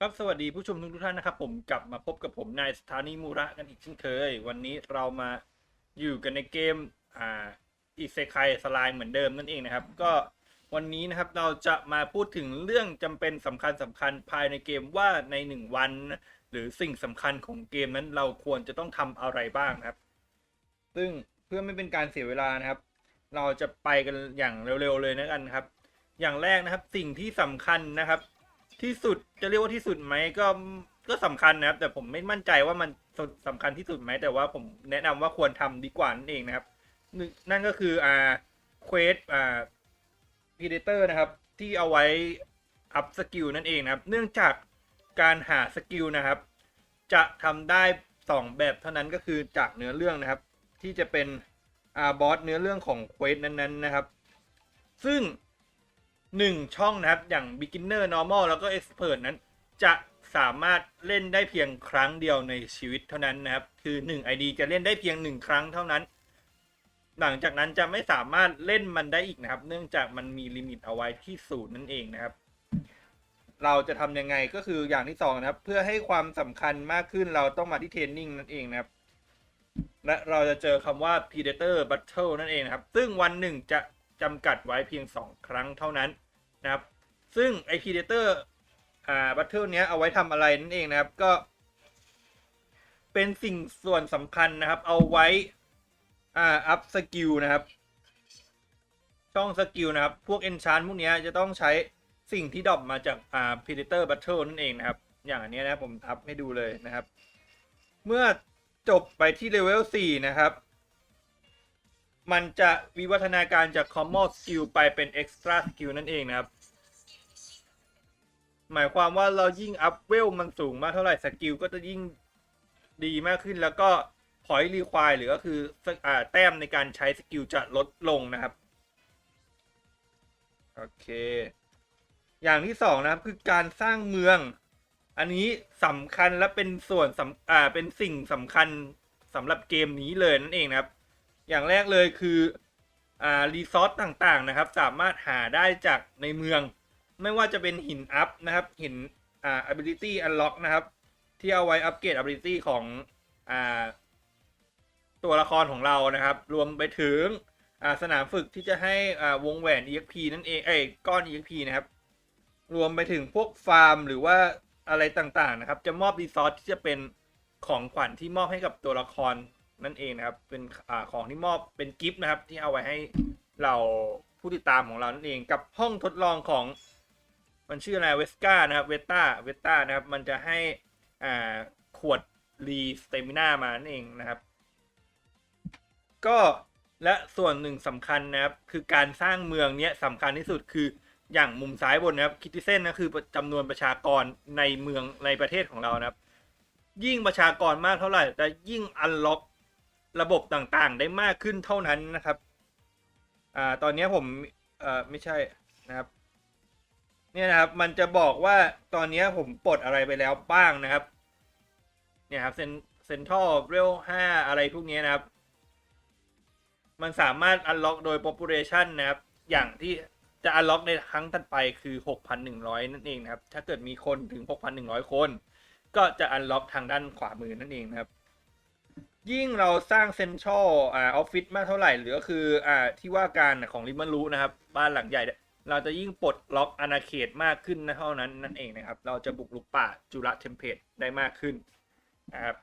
ครับสวัสดีผู้ชมทุกท่านนะครับผมกลับมาพบกับผมนายสถานีมูระกันอีกเช่นเคย วันนี้เรามาอยู่กันในเกมอ่าอิเซไคสไลม์เหมือนเดิมนั่นเองนะครับ ก็วันนี้นะครับเราจะมาพูดถึงเรื่องจำเป็นสำคัญสำคัญภายในเกมว่าในหนึ่งวัน หรือสิ่งสำคัญของเกมนั้นเราควรจะต้องทำอะไรบ้างครับ ซึ่งเพื่อไม่เป็นการเสียเวลานะครับ เราจะไปกันอย่างเร็วๆเลยนะกันครับ อย่างแรกนะครับสิ่งที่สำคัญนะครับ ที่สุดจะเรียกว่าที่สุดไหมก็ก็สำคัญนะครับ แต่ผมไม่มั่นใจว่ามันสำคัญที่สุดไหมแต่ว่าผมแนะนำว่าควรทำดีกว่านั่นเองนะครับหนึ่งนั่นก็คืออ่าเควสอ่าพีเดเตอร์นะครับ ที่เอาไว้อัพสกิลนั่นเองนะครับ เนื่องจากการหาสกิลนะครับ จะทำได้สองแบบเท่านั้นก็คือจากเนื้อเรื่องนะครับ ที่จะเป็นอ่าบอสเนื้อเรื่องของเควสนั้นๆนะครับ ซึ่ง 1 ช่องนะครับ อย่าง beginner normal แล้วก็ expert นั้น จะสามารถเล่นได้เพียงครั้งเดียวในชีวิตเท่านั้นนะครับ คือ 1 ID จะเล่นได้เพียง 1 ครั้งเท่านั้น หลังจากนั้นจะไม่สามารถเล่นมันได้อีกนะครับ เนื่องจากมันมีลิมิตเอาไว้ที่ศูนย์นั่นเองนะครับ เราจะทำยังไงก็คืออย่างที่สองนะครับ เพื่อให้ความสำคัญมากขึ้นเราต้องมาที่เทรนนิ่งนั่นเองนะครับและเราจะเจอคำว่า Predator Battle นั่นเองนะครับ ซึ่งวันหนึ่งจะ จำกัดไว้เพียง 2 ครั้งเท่านั้นนะครับ ซึ่งไอ Predator อ่า Battle เนี้ยเอาไว้ทำอะไรนั่นเองนะครับ ก็ เป็นสิ่งส่วนสำคัญนะครับ เอาไว้อ่าอัพสกิลนะครับ ช่องสกิลนะครับ พวก enchant พวกเนี้ยจะต้องใช้สิ่งที่ดรอปมาจากอ่า Predator Battle นั่นเองนะครับ อย่างอันเนี้ยนะผมอัพให้ดูเลยนะครับ เมื่อจบไปที่เลเวล4นะครับ มันจะวิวัฒนาการจาก common skill ไปเป็น extra skill นั่นเองนะครับ หมายความว่าเรายิ่งอัพเวลมันสูงมากเท่าไหร่สกิลก็จะยิ่งดีมากขึ้นแล้วก็ point require หรือก็คืออ่าแต้มในการใช้สกิลจะลดลงนะครับ โอเค อย่างที่สองนะครับคือการสร้างเมือง อันนี้สำคัญและเป็นส่วนสำอ่าเป็นสิ่งสำคัญสำหรับเกมนี้เลยนั่นเองนะครับ อย่างแรกเลยคืออ่ารีซอสต่างๆนะครับ สามารถหาได้จากในเมือง ไม่ว่าจะเป็นหินอัพนะครับหินอ่า ability unlock นะครับ ที่เอาไว้อัปเกรด ability ของอ่าตัวละครของเรานะครับ รวมไปถึงอ่าสนามฝึกที่จะให้อ่าวงแหวน exp นั่นเองเอ้ก้อน exp นะครับ รวมไปถึงพวกฟาร์มหรือว่าอะไรต่างๆนะครับ จะมอบรีซอสที่จะเป็นของขวัญที่มอบให้กับตัวละคร นั่นเองนะครับ เป็นอของที่มอบเป็นกิฟต์นะครับ ที่เอาไว้ให้เราผู้ติดตามของเรานั่นเองกับห้องทดลองของ มันชื่ออะไรเวสกานะครับเวต้าเวต้านะครับ มันจะให้อ่าขวดรีสเตมิน่ามานั่นเองนะครับ ก็และส่วนหนึ่งสำคัญนะครับ คือการสร้างเมืองเนี้ยสำคัญที่สุดคืออย่างมุมซ้ายบนนะครับคิติเซนนะคือจำนวนประชากรในเมืองในประเทศของเรานะครับ ยิ่งประชากรมากเท่าไหร่จะยิ่งอันล็อก ระบบต่างๆ ได้มากขึ้นเท่านั้นนะครับ อ่า ตอนนี้ผมเอ่อไม่ใช่นะครับ เนี่ยนะครับ มันจะบอกว่าตอนนี้ผมปลดอะไรไปแล้วบ้างนะครับ เนี่ยครับเซนเซนทรัลเรลห้าอะไรพวกนี้นะครับ มันสามารถ unlock โดย population นะครับ อย่างที่จะ unlock ในครั้งถัดไปคือ 6,100 นั่นเองนะครับ ถ้าเกิดมีคนถึง 6,100 คน ก็จะ unlock ทางด้านขวามือนั่นเองนะครับ ยิ่งเราสร้างเซ็นทรัลอ่าออฟฟิศมากเท่าไหร่ หรือก็คืออ่าที่ว่าการของริมารู้นะครับ บ้านหลังใหญ่ เราจะยิ่งปลดล็อกอาณาเขตมากขึ้นนะเท่านั้นนั่นเองนะครับ เราจะบุกลุกป่าจุระเทมเพลตได้มากขึ้นนะครับ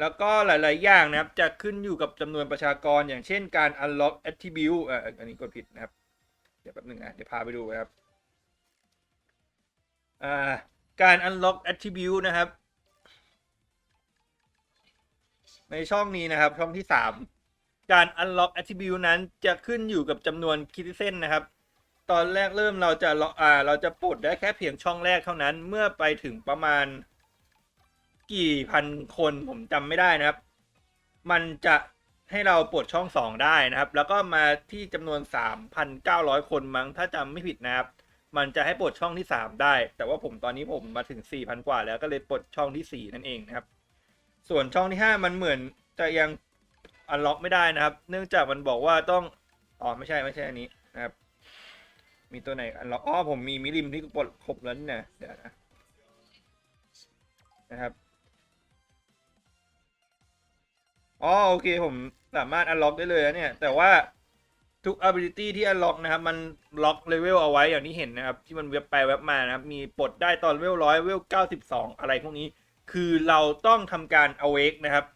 แล้วก็หลาย ๆ อย่างนะครับ จะขึ้นอยู่กับจำนวนประชากรอย่างเช่นการ unlock attribute อ่าอันนี้กดผิดนะครับ เดี๋ยวแป๊บหนึงนะเดี๋ยวพาไปดูนะครับอ่าการ unlock attribute นะครับ ในช่องนี้นะครับ ช่องที่3การ unlock attribute นั้นจะขึ้นอยู่กับจำนวนคิติเซนนะครับ ตอนแรกเริ่มเราจะล็อกอ่าเราจะปลดได้แค่เพียงช่องแรกเท่านั้น เมื่อไปถึงประมาณ กี่พันคนผมจำไม่ได้นะครับ มันจะให้เราปลดช่อง2ได้นะครับ แล้วก็มาที่จำนวน 3,900 คนมั้งถ้าจำไม่ผิดนะครับ มันจะให้ปลดช่องที่ 3 ได้ แต่ว่าผมตอนนี้ผมมาถึง 4,000 กว่าแล้วก็เลยปลดช่องที่ 4 นั่นเองนะครับ ส่วนช่องที่5มันเหมือนจะยังอันล็อกไม่ได้นะครับ เนื่องจากมันบอกว่าต้องอ๋อไม่ใช่ไม่ใช่อันนี้นะครับ มีตัวไหนอันล็อกอ๋อผมมีมิริมที่ปลดครบแล้วนี่นะเดี๋ยวนะนะครับอ๋อโอเคผมสามารถ unlock ได้เลยนะเนี่ย แต่ว่าทุก ability ที่ unlock นะครับ มันล็อกเลเวลเอาไว้อย่างที่เห็นนะครับ ที่มันเว็บไปเว็บมานะครับ มีปลดได้ตอนเลเวลร้อยเลเวลเก้าสิบสองอะไรพวกนี้ คือเราต้องทำการ awake นะครับ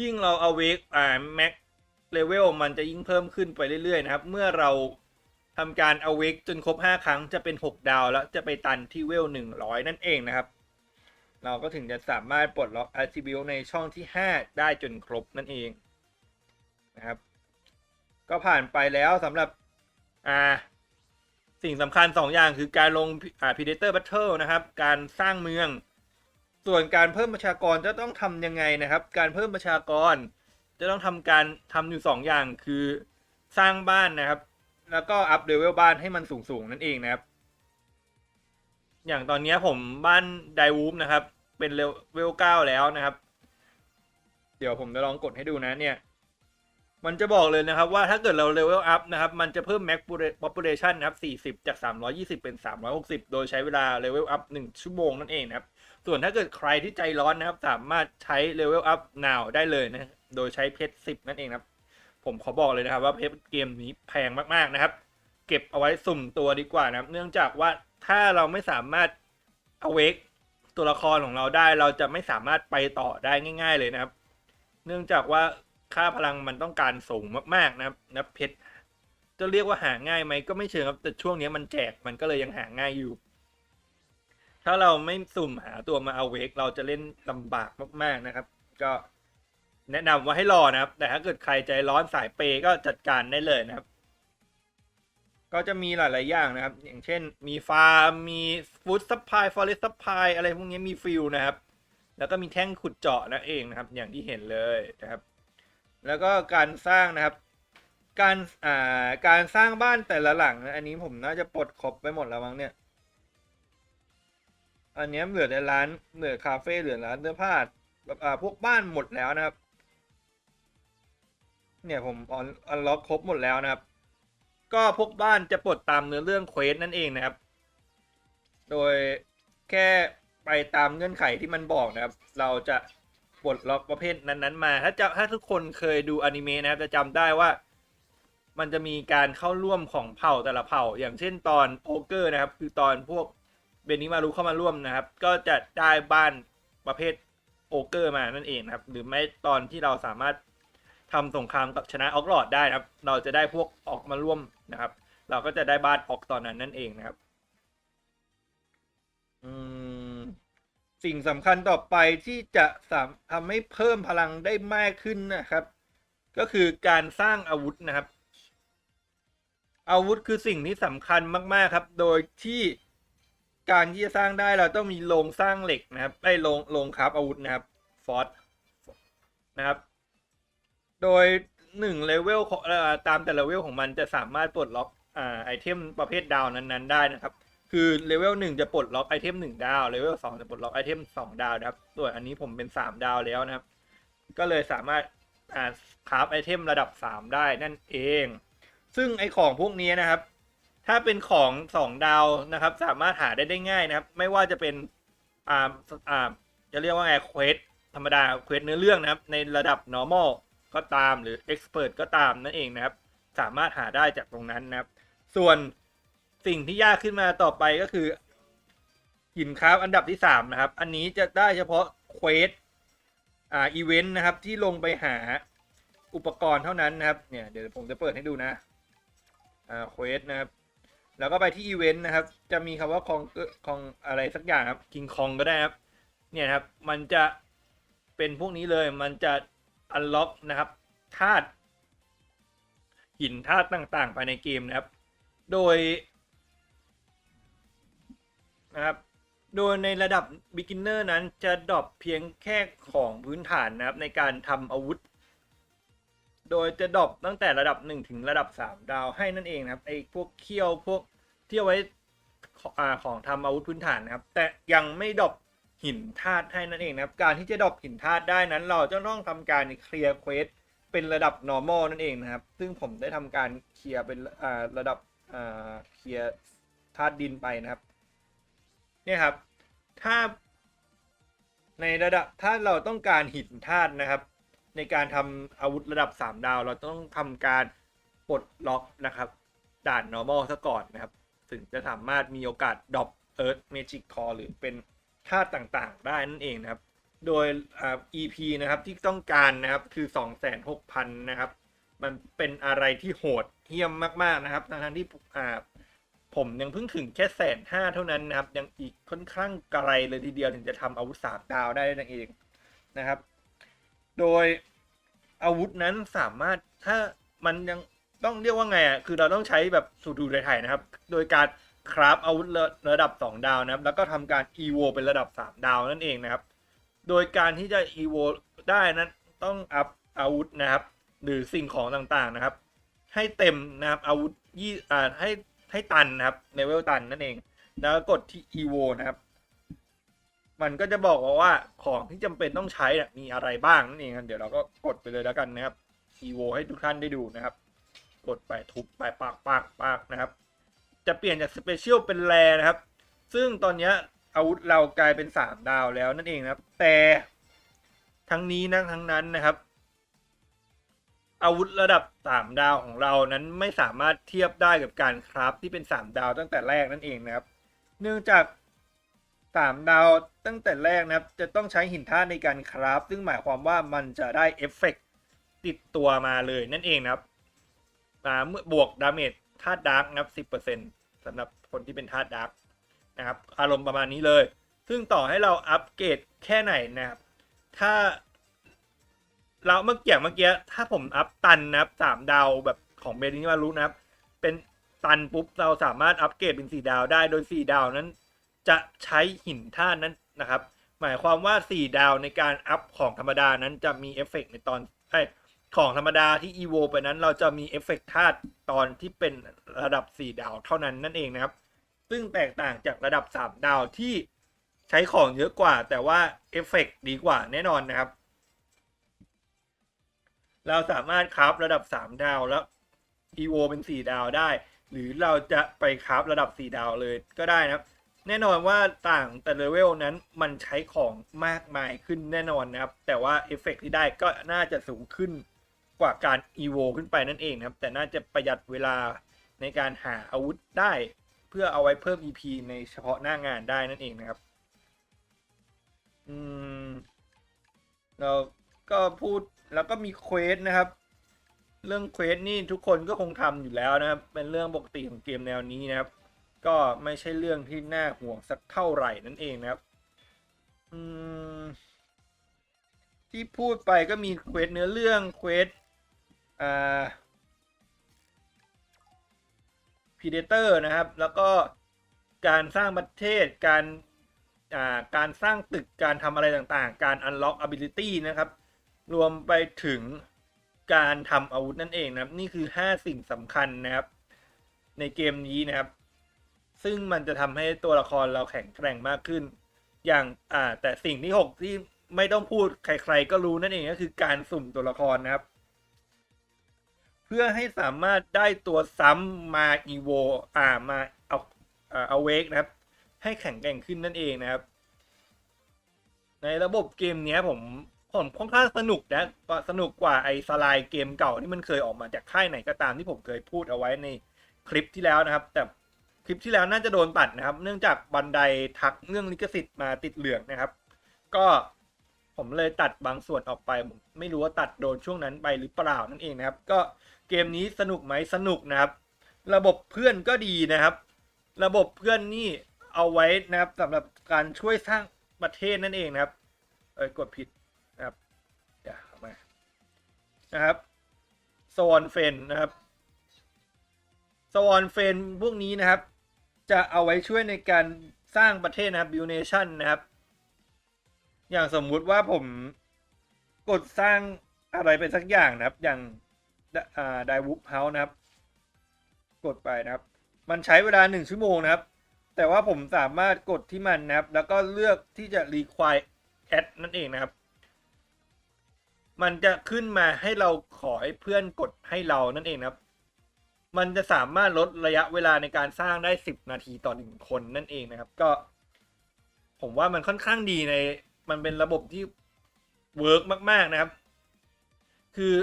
ยิ่งเรา awake อ่า max level มันจะยิ่งเพิ่มขึ้นไปเรื่อยๆนะครับ เมื่อเราทำการ awake จนครบ 5 ครั้งจะเป็น 6 ดาวแล้วจะไปตันที่เวล 100 นั่นเองนะครับ เราก็ถึงจะสามารถปลดล็อก attribute ในช่องที่ 5 ได้จนครบนั่นเองนะครับ ก็ผ่านไปแล้วสำหรับอ่า สิ่งสำคัญ 2 อย่างคือการลงอ่า predator battle นะครับ การสร้างเมือง ส่วนการเพิ่มประชากรจะต้องทำยังไงนะครับ การเพิ่มประชากร จะต้องทำการทำอยู่สองอย่างคือสร้างบ้านนะครับ แล้วก็อัพเลเวลบ้านให้มันสูงๆนั่นเองนะครับ อย่างตอนนี้ผมบ้านไดวูฟนะครับ เป็นเลเวลเก้าแล้วนะครับ เดี๋ยวผมจะลองกดให้ดูนะเนี่ย มันจะบอกเลยนะครับว่าถ้าเกิดเราเลเวลอัพนะครับ มันจะเพิ่ม max population นะครับ 40 จาก 320 เป็น 360 โดยใช้เวลาเลเวลอัพ1ชั่วโมงนั่นเองนะครับ ส่วนถ้าเกิดใครที่ใจร้อนนะครับ สามารถใช้เลเวลอัพ now ได้เลยนะ โดยใช้เพชร 10 นั่นเองนะครับ ผมขอบอกเลยนะครับว่าเพชรเกมนี้แพงมากๆนะครับ เก็บเอาไว้สุ่มตัวดีกว่านะครับ เนื่องจากว่าถ้าเราไม่สามารถ awake ตัวละครของเราได้ เราจะไม่สามารถไปต่อได้ง่าย ๆ เลยนะครับ เนื่องจากว่า ค่าพลังมันต้องการสูงมากๆนะครับนะเพชรจะเรียกว่าหาง่ายไหมก็ไม่เชิงครับแต่ช่วงนี้มันแจกมันก็เลยยังหาง่ายอยู่ ถ้าเราไม่สุ่มหาตัวมาเอาเวกเราจะเล่นลำบากมากๆนะครับ ก็แนะนำว่าให้รอนะครับ แต่ถ้าเกิดใครใจร้อนสายเปย์ก็จัดการได้เลยนะครับ ก็จะมีหลาย ๆ อย่างนะครับ อย่างเช่น มีฟาร์มมีฟู้ดซัพพลายฟอเรสต์ซัพพลายอะไรพวกนี้มีฟิลนะครับ แล้วก็มีแท่งขุดเจาะนั่นเองนะครับ อย่างที่เห็นเลยนะครับ แล้วก็การสร้างนะครับ การอ่าการสร้างบ้านแต่ละหลังนะอันนี้ผมน่าจะปลดครบไปหมดแล้วมั้งเนี่ย อันนี้เหลือแต่ร้านเหลือคาเฟ่เหลือร้านเสื้อผ้าแบบอ่าพวกบ้านหมดแล้วนะครับ เนี่ยผมออนออนล็อกครบหมดแล้วนะครับ ก็พวกบ้านจะปลดตามเนื้อเรื่องเควสนั่นเองนะครับ โดยแค่ไปตามเงื่อนไขที่มันบอกนะครับ เราจะ ปลดล็อกประเภทนั้นๆมา ถ้าจะถ้าทุกคนเคยดูอนิเมะนะครับจะจำได้ว่า มันจะมีการเข้าร่วมของเผ่าแต่ละเผ่า อย่างเช่นตอนโอเกอร์นะครับ คือตอนพวกเบนิมารุเข้ามาร่วมนะครับ ก็จะได้บ้านประเภทโอเกอร์มานั่นเองนะครับ หรือไม่ตอนที่เราสามารถทำสงครามกับชนะออกลอดได้นะครับ เราจะได้พวกออกมาร่วมนะครับ เราก็จะได้บ้านออกตอนนั้นนั่นเองนะครับ อืม สิ่งสำคัญต่อไปที่จะทำให้เพิ่มพลังได้มากขึ้นนะครับ ก็คือการสร้างอาวุธนะครับ อาวุธคือสิ่งที่สำคัญมาก ๆ ครับ โดยที่การที่จะสร้างได้เราต้องมีโรงสร้างเหล็กนะครับไอ้โรงโรงคราฟอาวุธนะครับฟอสนะครับ โดยหนึ่งเลเวลตามแต่ละเลเวลของมันจะสามารถปลดล็อกอไอเทมประเภทดาวนั้น ๆ ได้นะครับ คือเลเวลหนึ่งจะปลดล็อกไอเทมหนึ่งดาวเลเวลสองจะปลดล็อกไอเทมสองดาวนะครับส่วนอันนี้ผมเป็นสามดาวแล้วนะครับ ก็เลยสามารถอ่าคราฟไอเทมระดับสามได้นั่นเอง ซึ่งไอของพวกนี้นะครับ ถ้าเป็นของสองดาวนะครับ สามารถหาได้ได้ง่ายนะครับ ไม่ว่าจะเป็นอ่าอ่าจะเรียกว่าไงเควสธรรมดาเควสเนื้อเรื่องนะครับ ในระดับ normal ก็ตามหรือ expert ก็ตามนั่นเองนะครับ สามารถหาได้จากตรงนั้นนะครับ ส่วน สิ่งที่ยากขึ้นมาต่อไปก็คือ หินคราฟอันดับที่สามนะครับ อันนี้จะได้เฉพาะเควสอ่าอีเวนต์นะครับที่ลงไปหาอุปกรณ์เท่านั้นนะครับ เนี่ยเดี๋ยวผมจะเปิดให้ดูนะอ่าเควสนะครับ แล้วก็ไปที่อีเวนต์นะครับ จะมีคำว่าคองคองอะไรสักอย่างครับคิงคองก็ได้ครับ เนี่ยครับ มันจะเป็นพวกนี้เลย มันจะอันล็อกนะครับธาตุหินธาตุต่างๆ ภายในเกมนะครับ โดย นะครับ โดยในระดับ beginner นั้นจะดรอปเพียงแค่ของพื้นฐานนะครับในการทำอาวุธ โดยจะดรอปตั้งแต่ระดับ 1 ถึงระดับ 3 ดาวให้นั่นเองนะครับไอ้พวกเคี่ยวพวกที่เอาไว้ของอาของทำอาวุธพื้นฐานนะครับ แต่ยังไม่ดรอปหินธาตุให้นั่นเองนะครับ การที่จะดรอปหินธาตุได้นั้น เราจะต้องทำการเคลียร์เควสเป็นระดับ normal นั่นเองนะครับ ซึ่งผมได้ทำการเคลียร์เป็นระดับเคลียร์ธาตุดินไปนะครับ เนี่ยครับ ถ้าในระดับถ้าเราต้องการหินธาตุนะครับ ในการทำอาวุธระดับ 3 ดาว เราต้องทำการปลดล็อกนะครับ ด่าน normal ซะก่อนนะครับ ถึงจะสามารถมีโอกาสดรอป Earth Magic Core หรือเป็นธาตุต่างๆ ได้นั่นเองนะครับ โดยอ่า EP นะครับที่ต้องการนะครับคือ 26,000 นะครับ มันเป็นอะไรที่โหดเหี้ยมมากๆนะครับทั้งที่อ่า ผมยังเพิ่งถึงแค่แสนห้าเท่านั้นนะครับ ยังอีกค่อนข้างไกลเลยทีเดียวถึงจะทำอาวุธสามดาวได้นั่นเองนะครับ โดยอาวุธนั้นสามารถถ้ามันยังต้องเรียกว่าไงอะคือเราต้องใช้แบบสูตรดูไทยนะครับ โดยการคราฟอาวุธระดับ 2 ดาวนะครับ แล้วก็ทำการ EVO เป็นระดับ 3 ดาวนั่นเองนะครับ โดยการที่จะ EVO ได้นั้นต้องอัพอาวุธนะครับ หรือสิ่งของต่างๆนะครับ ให้เต็มนะครับอาวุธยี่อ่าให้ ให้ตันนะครับเลเวลตันนั่นเอง แล้วกดที่ EVO นะครับ มันก็จะบอกว่าของที่จำเป็นต้องใช้น่ะมีอะไรบ้างนั่นเองครับเดี๋ยวเราก็กดไปเลยแล้วกันนะครับ EVO ให้ทุกท่านได้ดูนะครับ กดไปทุบไปปากปากปากนะครับ จะเปลี่ยนจากสเปเชียลเป็นแรนะครับ ซึ่งตอนนี้อาวุธเรากลายเป็น 3 ดาวแล้วนั่นเองนะครับ แต่ทั้งนี้นะทั้งนั้นนะครับ อาวุธระดับ3ดาวของเรานั้นไม่สามารถเทียบได้กับการคราฟที่เป็น3ดาวตั้งแต่แรกนั่นเองนะครับ เนื่องจาก3ดาวตั้งแต่แรกนะครับ จะต้องใช้หินธาตุในการคราฟ ซึ่งหมายความว่ามันจะได้เอฟเฟกต์ติดตัวมาเลยนั่นเองนะครับอ่าเมื่อบวกดาเมจธาตุดาร์กนะครับ10%สำหรับคนที่เป็นธาตุดาร์กนะครับ อารมณ์ประมาณนี้เลย ซึ่งต่อให้เราอัปเกรดแค่ไหนนะครับ ถ้า เราเมื่อกี้เมื่อกี้ถ้าผมอัพตันนะครับสามดาวแบบของเบนิมารุนะครับ เป็นตันปุ๊บเราสามารถอัปเกรดเป็นสี่ดาวได้โดยสี่ดาวนั้น จะใช้หินท่าตุนั้นนะครับ หมายความว่าสี่ดาวในการอัพของธรรมดานั้นจะมีเอฟเฟกต์ในตอนไอของธรรมดาที่อีโวไปนั้นเราจะมีเอฟเฟกต์ธาตุตอนที่เป็นระดับสี่ดาวเท่านั้นนั่นเองนะครับ ซึ่งแตกต่างจากระดับสามดาวที่ใช้ของเยอะกว่า แต่ว่าเอฟเฟกต์ดีกว่าแน่นอนนะครับ เราสามารถคราฟระดับ 3 ดาวแล้ว EO เป็น 4 ดาวได้ หรือเราจะไปคราฟระดับ 4 ดาวเลยก็ได้นะครับ แน่นอนว่าต่างแต่เลเวลนั้นมันใช้ของมากมายขึ้นแน่นอนนะครับ แต่ว่าเอฟเฟกที่ได้ก็น่าจะสูงขึ้นกว่าการ EVO ขึ้นไปนั่นเองนะครับ แต่น่าจะประหยัดเวลาในการหาอาวุธได้ เพื่อเอาไว้เพิ่ม EP ในเฉพาะหน้างานได้นั่นเองนะครับ อืม เรา ก็พูดแล้วก็มีเควสนะครับ เรื่องเควสนี่ทุกคนก็คงทำอยู่แล้วนะครับ เป็นเรื่องปกติของเกมแนวนี้นะครับ ก็ไม่ใช่เรื่องที่น่าห่วงสักเท่าไหร่นั่นเองนะครับอืมที่พูดไปก็มีเควสเนื้อเรื่องเควสอ่าพีเดเตอร์นะครับ แล้วก็การสร้างประเทศการอ่าการสร้างตึกการทำอะไรต่างๆ การ unlock ability นะครับ รวมไปถึงการทำอาวุธนั่นเองนะครับ นี่คือ 5 สิ่งสำคัญนะครับ ในเกมนี้นะครับ ซึ่งมันจะทำให้ตัวละครเราแข็งแกร่งมากขึ้น อย่างอ่าแต่สิ่งที่ 6 ที่ไม่ต้องพูดใคร ๆ ก็รู้นั่นเองก็คือการสุ่มตัวละครนะครับ เพื่อให้สามารถได้ตัวซ้ำมาอีโวอ่ามาเอาอ่าเอาเวกนะครับ ให้แข็งแกร่งขึ้นนั่นเองนะครับ ในระบบเกมนี้ผม ผมค่อนข้างสนุกนะก็สนุกกว่าไอ้สไลด์เกมเก่าที่มันเคยออกมาจากค่ายไหนก็ตามที่ผมเคยพูดเอาไว้ในคลิปที่แล้วนะครับ แต่คลิปที่แล้วน่าจะโดนตัดนะครับ เนื่องจากบันไดทักเรื่องลิขสิทธิ์มาติดเหลืองนะครับ ก็ผมเลยตัดบางส่วนออกไปผมไม่รู้ว่าตัดโดนช่วงนั้นไปหรือเปล่านั่นเองนะครับ ก็เกมนี้สนุกไหมสนุกนะครับ ระบบเพื่อนก็ดีนะครับ ระบบเพื่อนนี่เอาไว้นะครับสำหรับการช่วยสร้างประเทศนั่นเองนะครับเอ้ยกดผิด นะครับสวอนเฟนนะครับสวอนเฟนพวกนี้นะครับ จะเอาไว้ช่วยในการสร้างประเทศนะครับบิวเนชั่นนะครับ อย่างสมมุติว่าผมกดสร้างอะไรไปสักอย่างนะครับ อย่างอ่าไดวูฟเฮาส์นะครับ กดไปนะครับ มันใช้เวลาหนึ่งชั่วโมงนะครับ แต่ว่าผมสามารถกดที่มันนะครับ แล้วก็เลือกที่จะ require add นั่นเองนะครับ มันจะขึ้นมาให้เราขอให้เพื่อนกดให้เรานั่นเองครับ มันจะสามารถลดระยะเวลาในการสร้างได้ 10 นาทีต่อหนึ่งคนนั่นเองนะครับ ก็ ผมว่ามันค่อนข้างดีใน มันเป็นระบบที่เวิร์กมากๆนะครับ คือ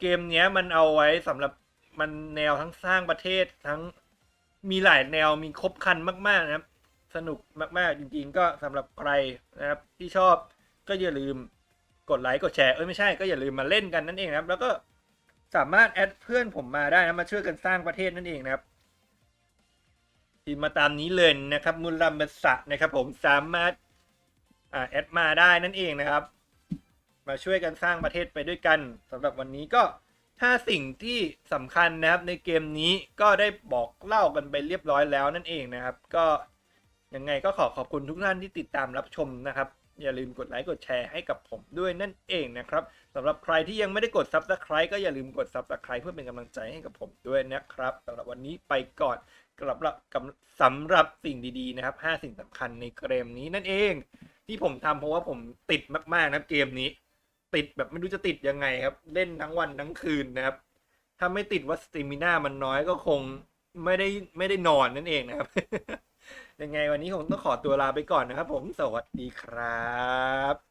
เกมเนี้ยมันเอาไว้สำหรับมันแนวทั้งสร้างประเทศทั้งมีหลายแนวมีครบครันมาก ๆ นะครับ สนุกมาก ๆ จริง ๆ ก็สำหรับใครนะครับ ที่ชอบก็อย่าลืม กดไลค์กดแชร์เอ้ยไม่ใช่ก็อย่าลืมมาเล่นกันนั่นเองนะครับ แล้วก็สามารถแอดเพื่อนผมมาได้นะมาช่วยกันสร้างประเทศนั่นเองนะครับพิมมาตามนี้เลยนะครับ มุลลัมบัสสะนะครับ ผมสามารถอ่าแอดมาได้นั่นเองนะครับ มาช่วยกันสร้างประเทศไปด้วยกันสำหรับวันนี้ก็ถ้าสิ่งที่สำคัญนะครับในเกมนี้ก็ได้บอกเล่ากันไปเรียบร้อยแล้วนั่นเองนะครับ ก็ยังไงก็ขอขอบคุณทุกท่านที่ติดตามรับชมนะครับ อย่าลืมกดไลค์กดแชร์ให้กับผมด้วยนั่นเองนะครับสำหรับใครที่ยังไม่ได้กด Subscribe ก็อย่าลืมกด Subscribe เพื่อเป็นกำลังใจให้กับผมด้วยนะครับสำหรับวันนี้ไปก่อนสำหรับสำหรับสิ่งดีๆนะครับ 5 สิ่งสำคัญในเกมนี้นั่นเอง ที่ผมทำเพราะว่าผมติดมากๆนะครับเกมนี้ ติดแบบไม่รู้จะติดยังไงครับ เล่นทั้งวันทั้งคืนนะครับ ถ้าไม่ติดว่าสต a มิน่ามันน้อยก็คงไม่ได้ไม่ได้นอนนั่นเองนะครับ ยังไงวันนี้ผมต้องขอตัวลาไปก่อนนะครับผมสวัสดีครับ